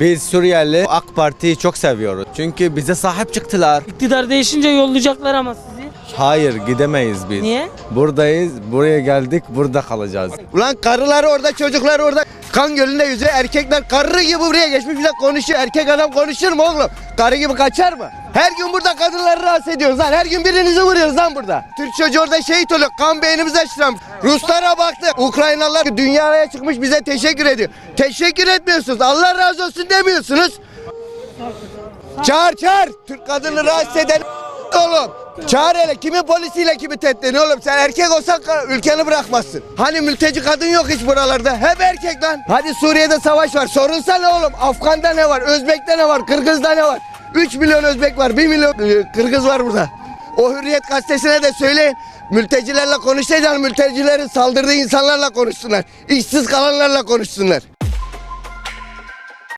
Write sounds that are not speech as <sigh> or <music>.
Biz Suriyeli AK Parti'yi çok seviyoruz. Çünkü bize sahip çıktılar. İktidar değişince yollayacaklar ama sizi. Hayır gidemeyiz biz. Niye? Buradayız, buraya geldik, burada kalacağız. Ulan karılar orada, çocuklar orada. Kan gölünde yüzüyor. Erkekler karı gibi buraya geçmiş bile konuşuyor. Erkek adam konuşur mu oğlum? Karı gibi kaçar mı? Her gün burada kadınları rahatsız ediyoruz lan. Her gün birinizi vuruyoruz lan burada. Türk çocuğu orada şehit oluyor. Kan beynimize açtıran. Ruslara baktı. Ukraynalılar dünyaya çıkmış bize teşekkür ediyor. Teşekkür etmiyorsunuz. Allah razı olsun demiyorsunuz. Çağır çağır. Türk kadını rahatsız eden <laughs> oğlum. Çağır hele kimin polisiyle kimi tehdit oğlum sen erkek olsan ülkeni bırakmazsın. Hani mülteci kadın yok hiç buralarda hep erkek lan. Hadi Suriye'de savaş var sorunsa ne oğlum Afgan'da ne var Özbek'te ne var Kırgız'da ne var 3 milyon Özbek var 1 milyon Kırgız var burada. O Hürriyet gazetesine de söyleyin mültecilerle konuşacağız mültecilerin saldırdığı insanlarla konuşsunlar. İşsiz kalanlarla konuşsunlar.